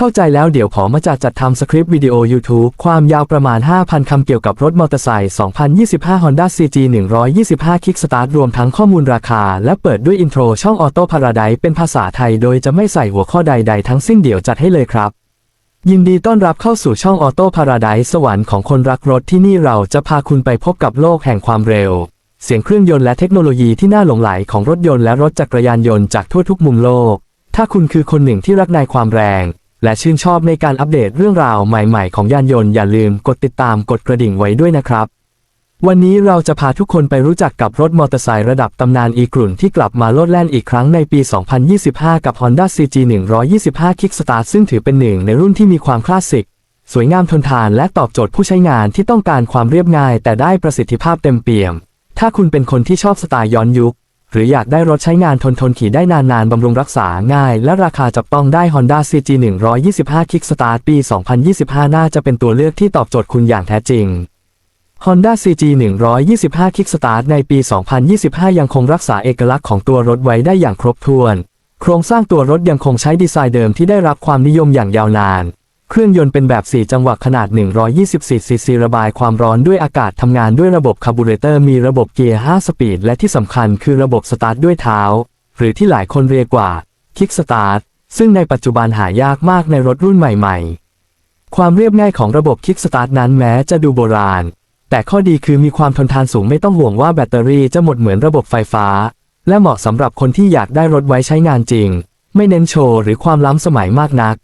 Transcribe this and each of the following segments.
เข้าใจแล้วเดี๋ยวขอมาจากจัดทำสคริปต์วิดีโอ YouTube ความยาวประมาณ 5,000 คำเกี่ยวกับรถมอเตอร์ไซค์ 2025 Honda CG 125 Kickstart รวมทั้งข้อมูลราคา และเปิดด้วยอินโทรช่อง Auto Paradise เป็นภาษาไทยโดยจะไม่ใส่หัวข้อใดๆ ทั้งสิ้นเดี๋ยวจัดให้เลยครับ ยินดีต้อนรับเข้าสู่ช่อง Auto Paradise สวรรค์ของคนรักรถที่นี่เราจะพาคุณไปพบกับโลกแห่งความเร็ว เสียงเครื่องยนต์และเทคโนโลยีที่น่าหลงไหลของรถยนต์และรถจักรยานยนต์จากทั่วทุกมุมโลก ถ้าคุณคือคนหนึ่งที่รักในความแรง และชื่นชอบในการอัปเดตเรื่องราวใหม่ๆ ของยานยนต์อย่าลืมกดติดตามกดกระดิ่งไว้ด้วยนะครับ วันนี้เราจะพาทุกคนไปรู้จักกับรถมอเตอร์ไซค์ระดับตำนานอีกรุ่นที่กลับมาโลดแล่นอีกครั้งในปี 2025 กับ Honda CG 125 Kickstart ซึ่งถือเป็นหนึ่งในรุ่นที่มีความคลาสสิก สวยงามทนทานและตอบโจทย์ผู้ใช้งานที่ต้องการความเรียบง่าย แต่ได้ประสิทธิภาพเต็มเปี่ยม ถ้าคุณเป็นคนที่ชอบสไตล์ย้อนยุค หรืออยากได้รถใช้งานทนทนขี่ได้นานๆ บำรุงรักษาง่าย และราคาจับต้องได้ Honda CG 125 Kickstart ปี 2025 น่าจะเป็นตัวเลือกที่ตอบโจทย์คุณอย่างแท้จริง Honda CG 125 Kickstart ในปี 2025 ยังคงรักษาเอกลักษณ์ของตัวรถไว้ได้อย่างครบถ้วน โครงสร้างตัวรถยังคงใช้ดีไซน์เดิมที่ได้รับความนิยมอย่างยาวนาน เครื่องยนต์เป็นแบบ 4 จังหวะขนาด 124 ซีซีระบายความร้อนด้วยอากาศทำงานด้วยระบบคาร์บูเรเตอร์มีระบบเกียร์ 5 สปีด และที่สำคัญคือระบบสตาร์ทด้วยเท้า หรือที่หลายคนเรียกว่า Kick Start ซึ่งในปัจจุบันหายากมากในรถรุ่นใหม่ ๆ ความเรียบง่ายของระบบ Kick Start นั้นแม้จะดูโบราณ แต่ข้อดีคือมีความทนทานสูงไม่ต้องห่วงว่าแบตเตอรี่จะหมดเหมือนระบบไฟฟ้า และเหมาะสำหรับคนที่อยากได้รถไว้ใช้งานจริง ไม่เน้นโชว์หรือความล้ำสมัยมากนัก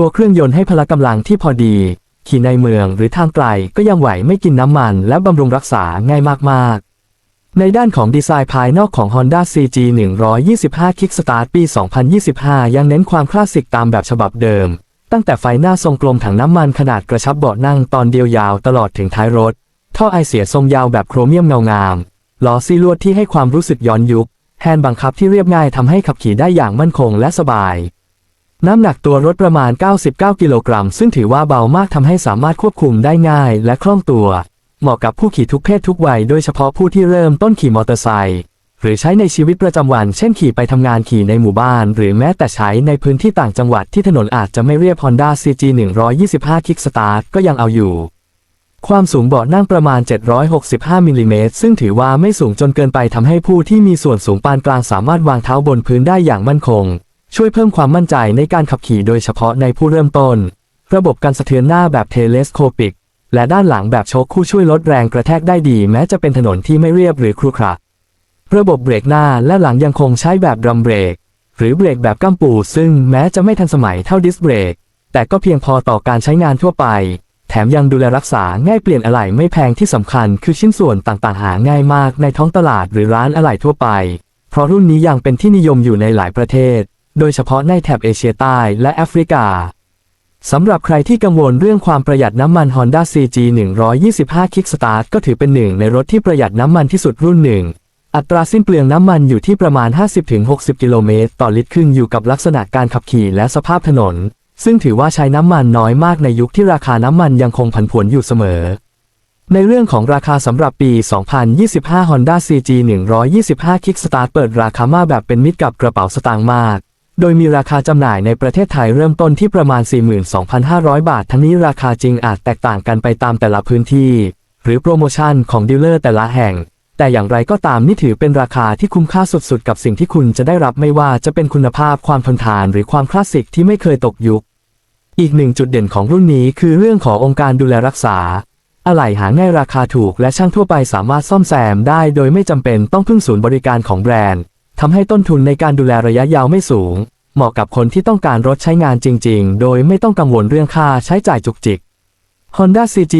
ตัวเครื่องยนต์ให้พละกำลังที่พอดี ขี่ในเมืองหรือทางไกลก็ยังไหวไม่กินน้ำมัน และบำรุงรักษาง่ายมาก ๆ ในด้านของดีไซน์ภายนอกของ Honda CG 125 Kickstart ปี 2025 ยังเน้นความคลาสสิกตามแบบฉบับเดิม ตั้งแต่ไฟหน้าทรงกลมถังน้ำมันขนาดกระชับเบาะนั่งตอนเดียวยาวตลอดถึงท้ายรถ ท่อไอเสียทรงยาวแบบโครเมียมเงางามล้อซีลวดที่ให้ความรู้สึกย้อนยุคแฮนด์บังคับที่เรียบง่ายทำให้ขับขี่ได้อย่างมั่นคงและสบาย น้ำหนักตัวรถประมาณ 99 กิโลกรัม ซึ่งถือว่าเบามากทำให้สามารถควบคุมได้ง่ายและคล่องตัว เหมาะกับผู้ขี่ทุกเพศทุกวัยโดยเฉพาะผู้ที่เริ่มต้นขี่มอเตอร์ไซค์หรือใช้ในชีวิตประจำวัน เช่นขี่ไปทำงานขี่ในหมู่บ้าน หรือแม้แต่ใช้ในพื้นที่ต่างจังหวัดที่ถนนอาจจะไม่เรียบ Honda CG 125 Kickstart ก็ยังเอาอยู่ ความสูงเบาะนั่งประมาณ 765 มิลลิเมตร ซึ่งถือว่าไม่สูงจนเกินไปทำให้ผู้ที่มีส่วนสูงปานกลางสามารถวางเท้าบนพื้นได้อย่างมั่นคง ช่วยเพิ่มความมั่นใจในการขับขี่โดยเฉพาะในผู้เริ่มต้น ระบบการสะเทือนหน้าแบบเทเลสโคปิก และด้านหลังแบบโชคคู่ช่วยลดแรงกระแทกได้ดี แม้จะเป็นถนนที่ไม่เรียบหรือครุขระระบบเบรกหน้าและหลังยังคงใช้แบบดรัมเบรก หรือเบรกแบบก้ามปูซึ่งแม้จะไม่ทันสมัยเท่าดิสเบรก แต่ก็เพียงพอต่อการใช้งานทั่วไป แถมยังดูแลรักษาง่ายเปลี่ยนอะไหล่ไม่แพงที่สำคัญ คือชิ้นส่วนต่างๆ หาง่ายมากในท้องตลาดหรือร้านอะไหล่ทั่วไป เพราะรุ่นนี้ยังเป็นที่นิยมอยู่ในหลายประเทศ โดยเฉพาะในแถบเอเชียใต้และแอฟริกาสำหรับใครที่กังวลเรื่องความประหยัดน้ำมัน Honda CG 125 Kickstart ก็ถือเป็นหนึ่งในรถที่ประหยัดน้ำมันที่สุดรุ่นหนึ่ง อัตราสิ้นเปลืองน้ำมันอยู่ที่ประมาณ 50-60 กิโลเมตรต่อลิตรขึ้นอยู่กับลักษณะการขับขี่และสภาพถนน ซึ่งถือว่าใช้น้ำมันน้อยมากในยุคที่ราคาน้ำมันยังคงผันผวนอยู่เสมอ ในเรื่องของราคาสำหรับปี 2025 Honda CG 125 Kickstart เปิดราคามาแบบเป็นมิตรกับกระเป๋าสตางค์มาก โดยมีราคาจำหน่ายในประเทศไทยเริ่มต้นที่ประมาณ 42,500 บาท ทั้งนี้ราคาจริงอาจแตกต่างกันไปตามแต่ละพื้นที่ หรือโปรโมชั่นของดีลเลอร์แต่ละแห่ง แต่อย่างไรก็ตามนี่ถือเป็นราคาที่คุ้มค่าสุดๆ กับสิ่งที่คุณจะได้รับไม่ว่าจะเป็นคุณภาพความทนทานหรือความคลาสสิกที่ไม่เคยตกยุค อีกหนึ่งจุดเด่นของรุ่นนี้คือเรื่องขององค์การดูแลรักษาอะไหล่หาง่ายราคาถูกและช่างทั่วไปสามารถซ่อมแซมได้โดยไม่จำเป็นต้องพึ่งศูนย์บริการของแบรนด์ ทำให้ต้นทุนในการดูแลระยะยาวไม่สูง เหมาะกับคนที่ต้องการรถใช้งานจริง ๆ โดยไม่ต้องกังวลเรื่องค่าใช้จ่ายจุกจิก Honda CG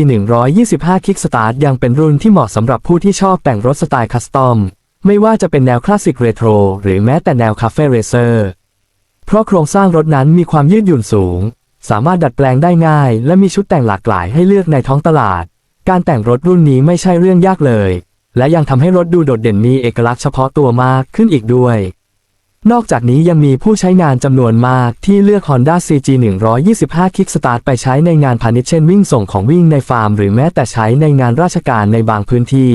125 Kickstart ยังเป็นรุ่นที่เหมาะสำหรับผู้ที่ชอบแต่งรถสไตล์คัสตอม ไม่ว่าจะเป็นแนวคลาสสิกเรโทรหรือแม้แต่แนวคาเฟ่เรเซอร์ เพราะโครงสร้างรถนั้นมีความยืดหยุ่นสูง สามารถดัดแปลงได้ง่าย และมีชุดแต่งหลากหลายให้เลือกในท้องตลาด การแต่งรถรุ่นนี้ไม่ใช่เรื่องยากเลย และยังทำให้รถดูโดดเด่นมีเอกลักษณ์เฉพาะตัวมากขึ้นอีกด้วย นอกจากนี้ยังมีผู้ใช้งานจำนวนมากที่เลือก Honda CG 125 Kickstart ไปใช้ในงานพาณิชย์เช่นวิ่งส่งของวิ่งในฟาร์มหรือแม้แต่ใช้ในงานราชการในบางพื้นที่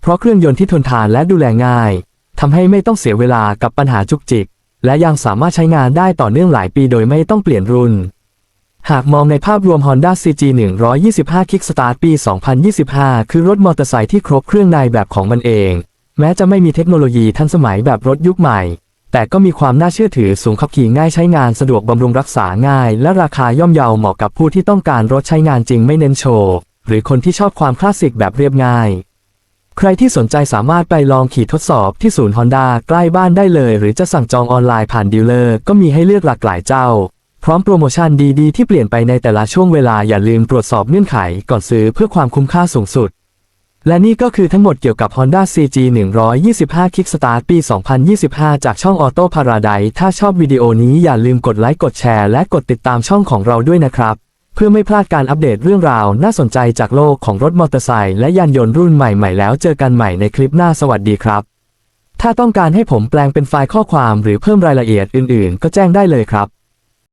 เพราะเครื่องยนต์ที่ทนทานและดูแลง่ายทำให้ไม่ต้องเสียเวลากับปัญหาจุกจิก และยังสามารถใช้งานได้ต่อเนื่องหลายปีโดยไม่ต้องเปลี่ยนรุ่น หากมองในภาพรวม Honda CG 125 Kickstart ปี 2025 คือรถมอเตอร์ไซค์ที่ครบเครื่องในแบบของมันเอง แม้จะไม่มีเทคโนโลยีทันสมัยแบบรถยุคใหม่ แต่ก็มีความน่าเชื่อถือสูงขับขี่ง่ายใช้งานสะดวกบำรุงรักษาง่าย และราคาย่อมเยาเหมาะกับผู้ที่ต้องการรถใช้งานจริงไม่เน้นโชว์หรือคนที่ชอบความคลาสสิกแบบเรียบง่าย ใครที่สนใจสามารถไปลองขี่ทดสอบที่ศูนย์ฮอนด้าใกล้บ้านได้เลย หรือจะสั่งจองออนไลน์ผ่านดีลเลอร์ก็มีให้เลือกหลากหลายเจ้า พร้อมโปรโมชั่นดีๆ ที่เปลี่ยนไปในแต่ละช่วงเวลาอย่าลืมตรวจสอบเงื่อนไขก่อนซื้อเพื่อความคุ้มค่าสูงสุด และนี่ก็คือทั้งหมดเกี่ยวกับ Honda CG 125 Kickstart ปี 2025 จากช่อง Auto Paradise ถ้าชอบวิดีโอนี้อย่าลืมกดไลค์กดแชร์และกดติดตามช่องของเราด้วยนะครับ เพื่อไม่พลาดการอัปเดตเรื่องราวน่าสนใจจากโลกของรถมอเตอร์ไซค์และยานยนต์รุ่นใหม่ๆแล้วเจอกันใหม่ในคลิปหน้าสวัสดีครับ ถ้าต้องการให้ผมแปลงเป็นไฟล์ข้อความหรือเพิ่มรายละเอียดอื่นๆ ก็แจ้งได้เลยครับ